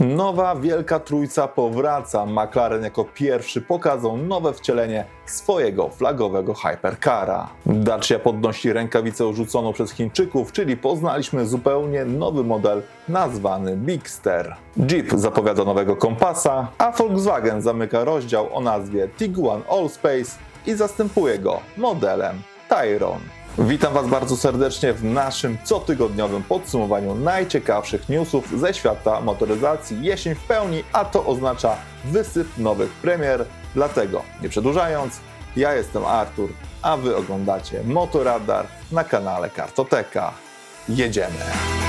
Nowa wielka trójca powraca. McLaren jako pierwszy pokazał nowe wcielenie swojego flagowego hypercara. Dacia podnosi rękawicę rzuconą przez Chińczyków, czyli poznaliśmy zupełnie nowy model nazwany Bigster. Jeep zapowiada nowego kompasa, a Volkswagen zamyka rozdział o nazwie Tiguan Allspace i zastępuje go modelem Tyron. Witam Was bardzo serdecznie w naszym cotygodniowym podsumowaniu najciekawszych newsów ze świata motoryzacji. Jesień w pełni, a to oznacza wysyp nowych premier. Dlatego, nie przedłużając, ja jestem Artur, a Wy oglądacie Motoradar na kanale Kartoteka. Jedziemy!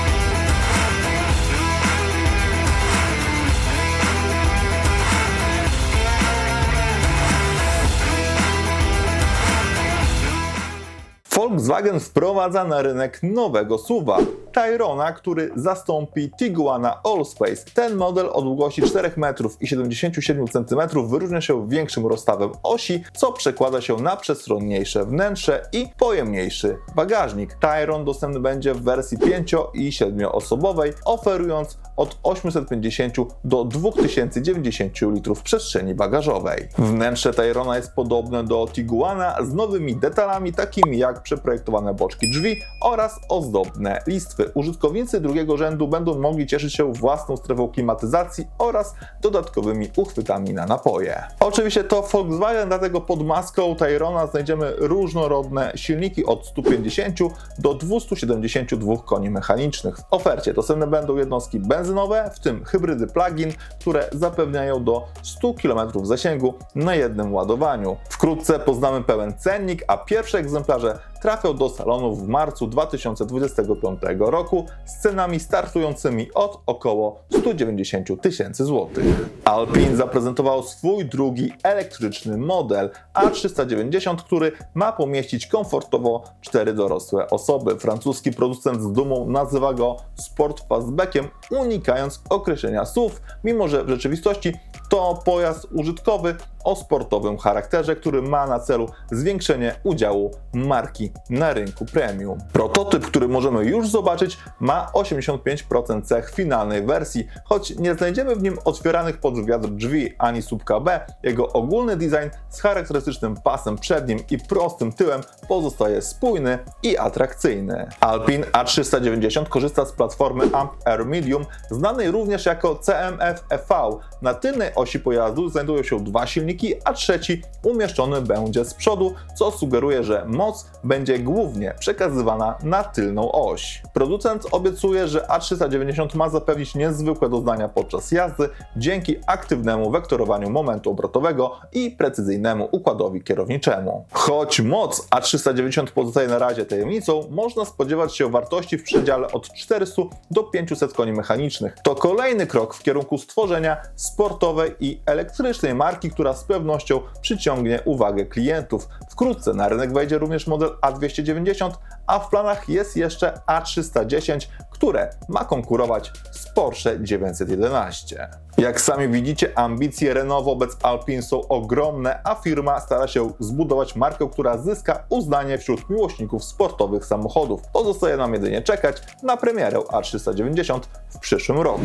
Volkswagen wprowadza na rynek nowego SUVa, Tyrona, który zastąpi Tiguana Allspace. Ten model o długości 4 metrów i 77 cm wyróżnia się większym rozstawem osi, co przekłada się na przestronniejsze wnętrze i pojemniejszy bagażnik. Tyron dostępny będzie w wersji 5 i 7 osobowej, oferując od 850 do 2090 litrów przestrzeni bagażowej. Wnętrze Tyrona jest podobne do Tiguana z nowymi detalami takimi jak przeprojektowane boczki drzwi oraz ozdobne listwy. Użytkownicy drugiego rzędu będą mogli cieszyć się własną strefą klimatyzacji oraz dodatkowymi uchwytami na napoje. Oczywiście to Volkswagen, dlatego pod maską Tyrona znajdziemy różnorodne silniki od 150 do 272 koni mechanicznych. W ofercie dostępne będą jednostki benzynowe, w tym hybrydy plug-in, które zapewniają do 100 km zasięgu na jednym ładowaniu. Wkrótce poznamy pełen cennik, a pierwsze egzemplarze trafią do salonów w marcu 2025 roku z cenami startującymi od około 190 tysięcy złotych. Alpine zaprezentował swój drugi elektryczny model A390, który ma pomieścić komfortowo cztery dorosłe osoby. Francuski producent z dumą nazywa go Sport Fastbackiem, unikając określenia SUV, mimo że w rzeczywistości to pojazd użytkowy o sportowym charakterze, który ma na celu zwiększenie udziału marki na rynku premium. Prototyp, który możemy już zobaczyć, ma 85% cech finalnej wersji, choć nie znajdziemy w nim otwieranych pod wiatr drzwi ani słupka B. Jego ogólny design z charakterystycznym pasem przednim i prostym tyłem pozostaje spójny i atrakcyjny. Alpine A390 korzysta z platformy Amp Air Medium, znanej również jako CMF-EV. Na tylnej osi pojazdu znajdują się dwa silniki, a trzeci umieszczony będzie z przodu, co sugeruje, że moc będzie głównie przekazywana na tylną oś. Producent obiecuje, że A390 ma zapewnić niezwykłe doznania podczas jazdy dzięki aktywnemu wektorowaniu momentu obrotowego i precyzyjnemu układowi kierowniczemu. Choć moc A390 pozostaje na razie tajemnicą, można spodziewać się wartości w przedziale od 400 do 500 koni mechanicznych. To kolejny krok w kierunku stworzenia sportowej i elektrycznej marki, która z pewnością przyciągnie uwagę klientów. Wkrótce na rynek wejdzie również model A290, a w planach jest jeszcze A310, które ma konkurować z Porsche 911. Jak sami widzicie, ambicje Renault wobec Alpine są ogromne, a firma stara się zbudować markę, która zyska uznanie wśród miłośników sportowych samochodów. Pozostaje nam jedynie czekać na premierę A390 w przyszłym roku.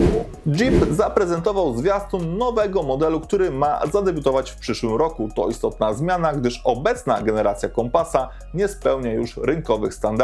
Jeep zaprezentował zwiastun nowego modelu, który ma zadebiutować w przyszłym roku. To istotna zmiana, gdyż obecna generacja kompasa nie spełnia już rynkowych standardów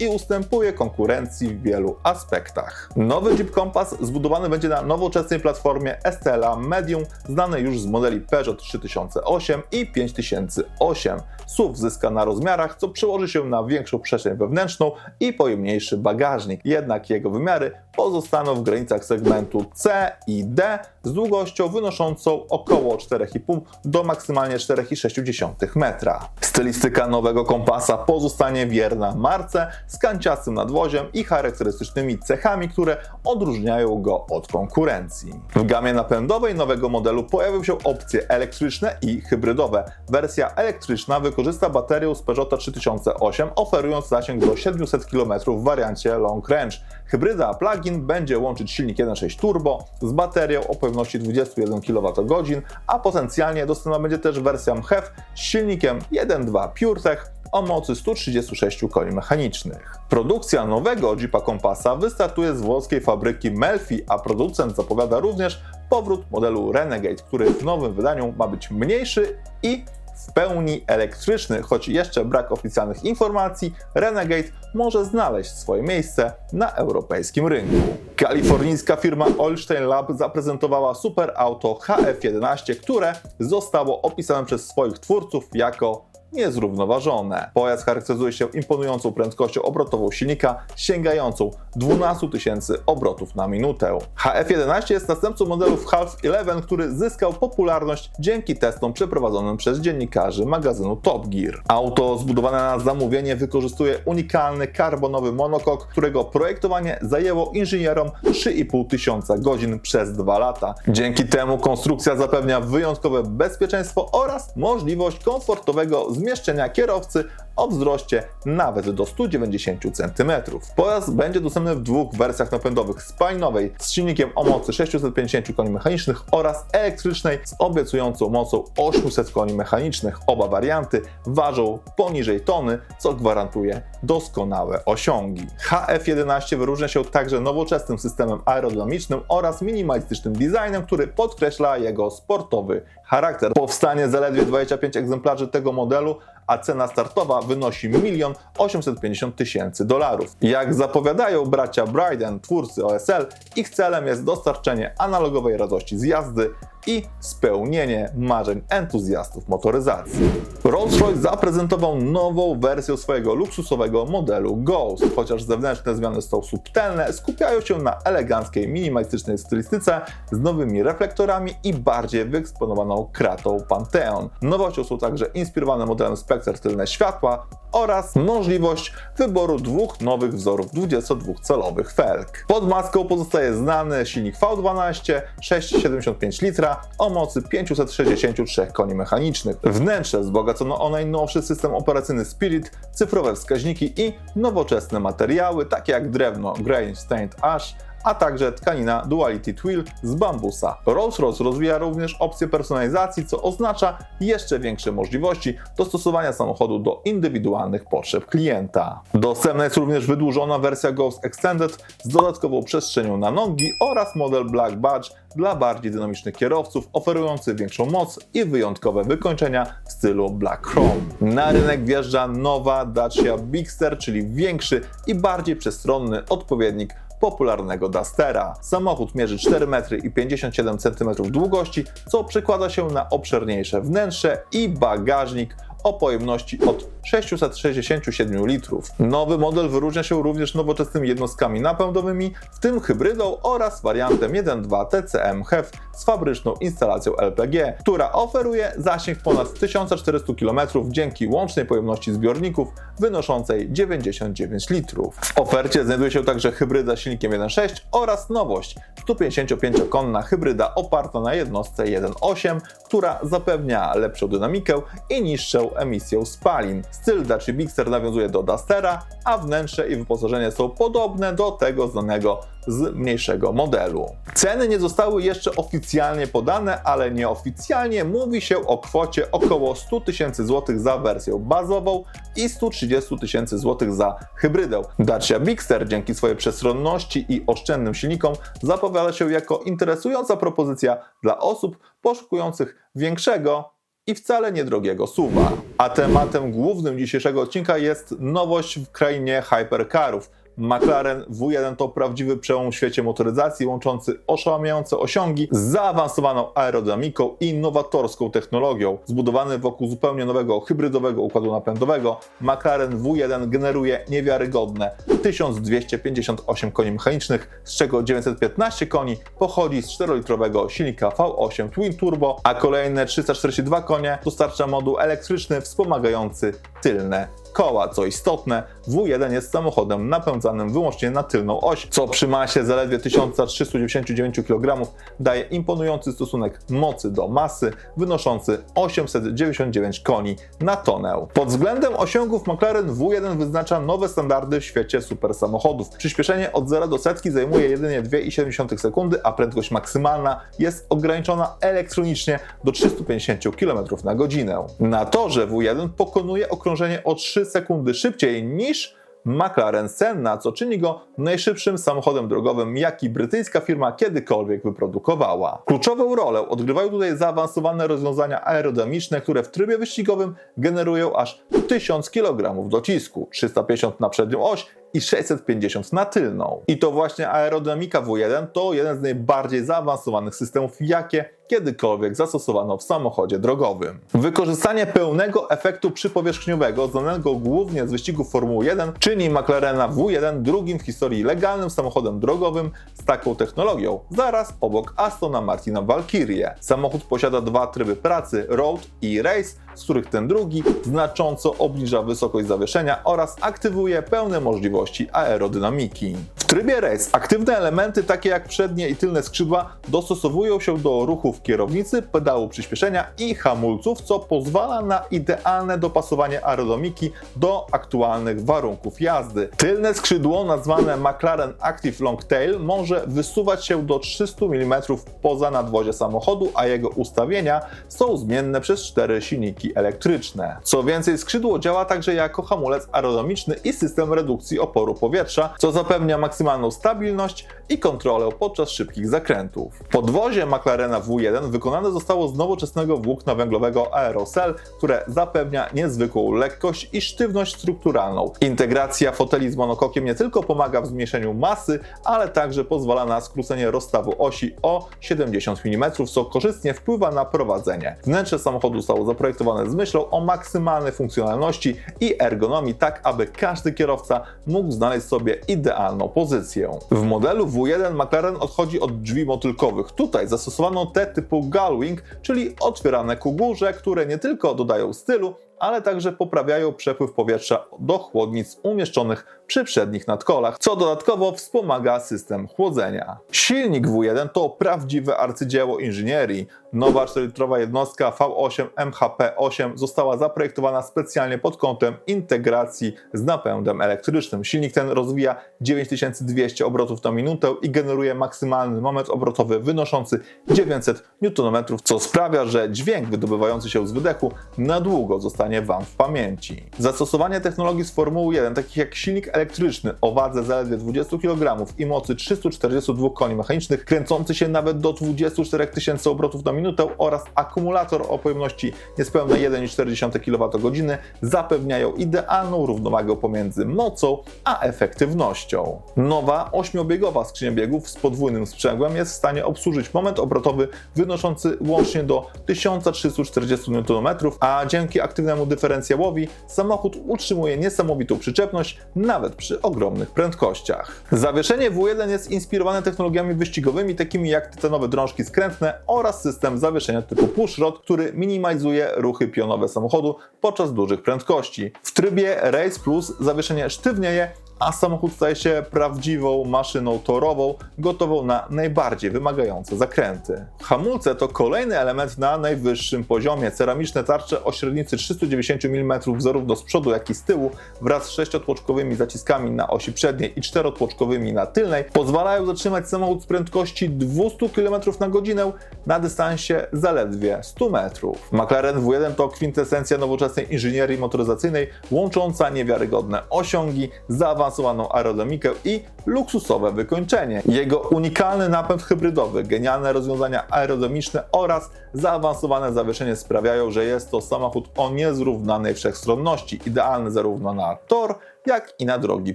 i ustępuje konkurencji w wielu aspektach. Nowy Jeep Compass zbudowany będzie na nowoczesnej platformie STLA Medium, znanej już z modeli Peugeot 3008 i 5008. SUV zyska na rozmiarach, co przełoży się na większą przestrzeń wewnętrzną i pojemniejszy bagażnik. Jednak jego wymiary pozostaną w granicach segmentu C i D z długością wynoszącą około 4,5 do maksymalnie 4,6 metra. Stylistyka nowego kompasa pozostanie wierna marce z kanciastym nadwoziem i charakterystycznymi cechami, które odróżniają go od konkurencji. W gamie napędowej nowego modelu pojawią się opcje elektryczne i hybrydowe. Wersja elektryczna wykorzysta baterię z Peugeota 3008, oferując zasięg do 700 km w wariancie long range. Hybryda plug-in będzie łączyć silnik 1.6 turbo z baterią o pojemności 21 kWh, a potencjalnie dostępna będzie też wersja MHEV z silnikiem 1.2 PureTech o mocy 136 koni mechanicznych. Produkcja nowego Jeepa Kompasa wystartuje z włoskiej fabryki Melfi, a producent zapowiada również powrót modelu Renegade, który w nowym wydaniu ma być mniejszy i w pełni elektryczny, choć jeszcze brak oficjalnych informacji, Renegade może znaleźć swoje miejsce na europejskim rynku. Kalifornijska firma Olsztyn Lab zaprezentowała superauto HF11, które zostało opisane przez swoich twórców jako niezrównoważone. Pojazd charakteryzuje się imponującą prędkością obrotową silnika, sięgającą 12 tysięcy obrotów na minutę. HF11 jest następcą modelów Half 11, który zyskał popularność dzięki testom przeprowadzonym przez dziennikarzy magazynu Top Gear. Auto zbudowane na zamówienie wykorzystuje unikalny karbonowy monokok, którego projektowanie zajęło inżynierom 3,5 tysiąca godzin przez 2 lata. Dzięki temu konstrukcja zapewnia wyjątkowe bezpieczeństwo oraz możliwość komfortowego zmieszczenia kierowcy o wzroście nawet do 190 cm. Pojazd będzie dostępny w dwóch wersjach napędowych: spalinowej z silnikiem o mocy 650 koni mechanicznych oraz elektrycznej z obiecującą mocą 800 koni mechanicznych. Oba warianty ważą poniżej tony, co gwarantuje doskonałe osiągi. HF11 wyróżnia się także nowoczesnym systemem aerodynamicznym oraz minimalistycznym designem, który podkreśla jego sportowy charakter. Powstanie zaledwie 25 egzemplarzy tego modelu, a cena startowa wynosi 1 850 tysięcy dolarów. Jak zapowiadają bracia Bryden, twórcy OSL, ich celem jest dostarczenie analogowej radości z jazdy i spełnienie marzeń entuzjastów motoryzacji. Rolls-Royce zaprezentował nową wersję swojego luksusowego modelu Ghost. Chociaż zewnętrzne zmiany są subtelne, skupiają się na eleganckiej, minimalistycznej stylistyce z nowymi reflektorami i bardziej wyeksponowaną kratą Pantheon. Nowością są także inspirowane modelem Spectre tylne światła oraz możliwość wyboru dwóch nowych wzorów 22-calowych felg. Pod maską pozostaje znany silnik V12 6,75 litra o mocy 563 koni mechanicznych. Wnętrze wzbogacono o najnowszy system operacyjny Spirit, cyfrowe wskaźniki i nowoczesne materiały takie jak drewno Grain Stained Ash, a także tkanina Duality Twill z bambusa. Rolls-Royce rozwija również opcję personalizacji, co oznacza jeszcze większe możliwości dostosowania samochodu do indywidualnych potrzeb klienta. Dostępna jest również wydłużona wersja Ghost Extended z dodatkową przestrzenią na nogi oraz model Black Badge dla bardziej dynamicznych kierowców, oferujący większą moc i wyjątkowe wykończenia w stylu Black Chrome. Na rynek wjeżdża nowa Dacia Bigster, czyli większy i bardziej przestronny odpowiednik popularnego Dustera. Samochód mierzy 4 metry i 57 cm długości, co przekłada się na obszerniejsze wnętrze i bagażnik o pojemności od 667 litrów. Nowy model wyróżnia się również nowoczesnymi jednostkami napędowymi, w tym hybrydą oraz wariantem 1.2 TCM HEV z fabryczną instalacją LPG, która oferuje zasięg ponad 1400 km dzięki łącznej pojemności zbiorników wynoszącej 99 litrów. W ofercie znajduje się także hybryda silnikiem 1.6 oraz nowość 155-konna hybryda oparta na jednostce 1.8, która zapewnia lepszą dynamikę i niższą emisję spalin. Styl Dacia Bigster nawiązuje do Dustera, a wnętrze i wyposażenie są podobne do tego znanego z mniejszego modelu. Ceny nie zostały jeszcze oficjalnie podane, ale nieoficjalnie mówi się o kwocie około 100 tysięcy złotych za wersję bazową i 130 tysięcy złotych za hybrydę. Dacia Bigster dzięki swojej przestronności i oszczędnym silnikom zapowiada się jako interesująca propozycja dla osób poszukujących większego i wcale niedrogiego suwa. A tematem głównym dzisiejszego odcinka jest nowość w krainie hypercarów. McLaren W1 to prawdziwy przełom w świecie motoryzacji, łączący oszałamiające osiągi z zaawansowaną aerodynamiką i nowatorską technologią. Zbudowany wokół zupełnie nowego hybrydowego układu napędowego, McLaren W1 generuje niewiarygodne 1258 koni mechanicznych, z czego 915 koni pochodzi z 4-litrowego silnika V8 Twin Turbo, a kolejne 342 konie dostarcza moduł elektryczny wspomagający tylne koła. Co istotne, W1 jest samochodem napędzanym wyłącznie na tylną oś, co przy masie zaledwie 1399 kg daje imponujący stosunek mocy do masy, wynoszący 899 koni na tonę. Pod względem osiągów McLaren W1 wyznacza nowe standardy w świecie super samochodów. Przyspieszenie od 0 do setki zajmuje jedynie 2,7 sekundy, a prędkość maksymalna jest ograniczona elektronicznie do 350 km na godzinę. Na torze W1 pokonuje okrążenie o 3 sekundy szybciej niż McLaren Senna, co czyni go najszybszym samochodem drogowym, jaki brytyjska firma kiedykolwiek wyprodukowała. Kluczową rolę odgrywają tutaj zaawansowane rozwiązania aerodynamiczne, które w trybie wyścigowym generują aż 1000 kg docisku, 350 na przednią oś i 650 na tylną. I to właśnie aerodynamika W1 to jeden z najbardziej zaawansowanych systemów, jakie kiedykolwiek zastosowano w samochodzie drogowym. Wykorzystanie pełnego efektu przypowierzchniowego, znanego głównie z wyścigów Formuły 1, czyni McLarena W1 drugim w historii legalnym samochodem drogowym z taką technologią, zaraz obok Astona Martina Valkyrie. Samochód posiada dwa tryby pracy, Road i Race, z których ten drugi znacząco obniża wysokość zawieszenia oraz aktywuje pełne możliwości aerodynamiki. W trybie Race aktywne elementy takie jak przednie i tylne skrzydła dostosowują się do ruchów kierownicy, pedału przyspieszenia i hamulców, co pozwala na idealne dopasowanie aerodynamiki do aktualnych warunków jazdy. Tylne skrzydło nazwane McLaren Active Long Tail może wysuwać się do 300 mm poza nadwozie samochodu, a jego ustawienia są zmienne przez cztery silniki elektryczne. Co więcej, skrzydło działa także jako hamulec aerodynamiczny i system redukcji oporu powietrza, co zapewnia maksymalną stabilność i kontrolę podczas szybkich zakrętów. Podwozie McLarena W1 wykonane zostało z nowoczesnego włókna węglowego Aerocell, które zapewnia niezwykłą lekkość i sztywność strukturalną. Integracja foteli z monokokiem nie tylko pomaga w zmniejszeniu masy, ale także pozwala na skrócenie rozstawu osi o 70 mm, co korzystnie wpływa na prowadzenie. Wnętrze samochodu zostało zaprojektowane z myślą o maksymalnej funkcjonalności i ergonomii, tak aby każdy kierowca mógł znaleźć sobie idealną pozycję. W modelu W1 McLaren odchodzi od drzwi motylkowych. Tutaj zastosowano te typu gullwing, czyli otwierane ku górze, które nie tylko dodają stylu, ale także poprawiają przepływ powietrza do chłodnic umieszczonych przy przednich nadkolach, co dodatkowo wspomaga system chłodzenia. Silnik W1 to prawdziwe arcydzieło inżynierii. Nowa 4-litrowa jednostka V8 MHP8 została zaprojektowana specjalnie pod kątem integracji z napędem elektrycznym. Silnik ten rozwija 9200 obrotów na minutę i generuje maksymalny moment obrotowy wynoszący 900 Nm, co sprawia, że dźwięk wydobywający się z wydechu na długo zostanie Wam w pamięci. Zastosowanie technologii z Formuły 1, takich jak silnik elektryczny o wadze zaledwie 20 kg i mocy 342 koni mechanicznych, kręcący się nawet do 24 tysięcy obrotów na minutę oraz akumulator o pojemności niespełna 1,4 kWh zapewniają idealną równowagę pomiędzy mocą a efektywnością. Nowa ośmiobiegowa skrzynia biegów z podwójnym sprzęgłem jest w stanie obsłużyć moment obrotowy wynoszący łącznie do 1340 Nm, a dzięki aktywnemu dyferencjałowi samochód utrzymuje niesamowitą przyczepność nawet przy ogromnych prędkościach. Zawieszenie W1 jest inspirowane technologiami wyścigowymi takimi jak tytanowe drążki skrętne oraz system zawieszenia typu pushrod, który minimalizuje ruchy pionowe samochodu podczas dużych prędkości. W trybie Race Plus zawieszenie sztywnieje, a samochód staje się prawdziwą maszyną torową, gotową na najbardziej wymagające zakręty. Hamulce to kolejny element na najwyższym poziomie. Ceramiczne tarcze o średnicy 390 mm zarówno z przodu, jak i z tyłu wraz z sześciotłoczkowymi zaciskami na osi przedniej i czterotłoczkowymi na tylnej pozwalają zatrzymać samochód z prędkości 200 km na godzinę na dystansie zaledwie 100 metrów. McLaren W1 to kwintesencja nowoczesnej inżynierii motoryzacyjnej łącząca niewiarygodne osiągi, zaawansowaną aerodynamikę i luksusowe wykończenie. Jego unikalny napęd hybrydowy, genialne rozwiązania aerodynamiczne oraz zaawansowane zawieszenie sprawiają, że jest to samochód o niezrównanej wszechstronności, idealny zarówno na tor, jak i na drogi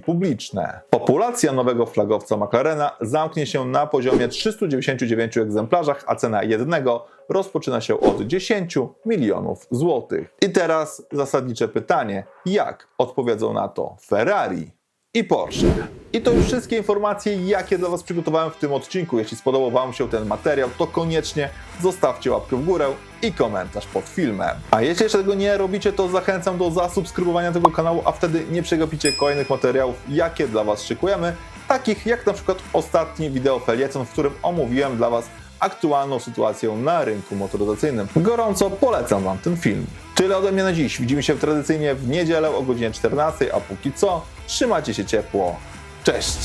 publiczne. Populacja nowego flagowca McLarena zamknie się na poziomie 399 egzemplarzach, a cena jednego rozpoczyna się od 10 milionów złotych. I teraz zasadnicze pytanie: jak odpowiedzą na to Ferrari i Porsche. I to już wszystkie informacje, jakie dla Was przygotowałem w tym odcinku. Jeśli spodobał Wam się ten materiał, to koniecznie zostawcie łapkę w górę i komentarz pod filmem. A jeśli jeszcze tego nie robicie, to zachęcam do zasubskrybowania tego kanału, a wtedy nie przegapicie kolejnych materiałów, jakie dla Was szykujemy, takich jak na przykład ostatni wideo felieton, w którym omówiłem dla Was aktualną sytuację na rynku motoryzacyjnym. Gorąco polecam Wam ten film. Tyle ode mnie na dziś. Widzimy się tradycyjnie w niedzielę o godzinie 14, a póki co trzymajcie się ciepło. Cześć!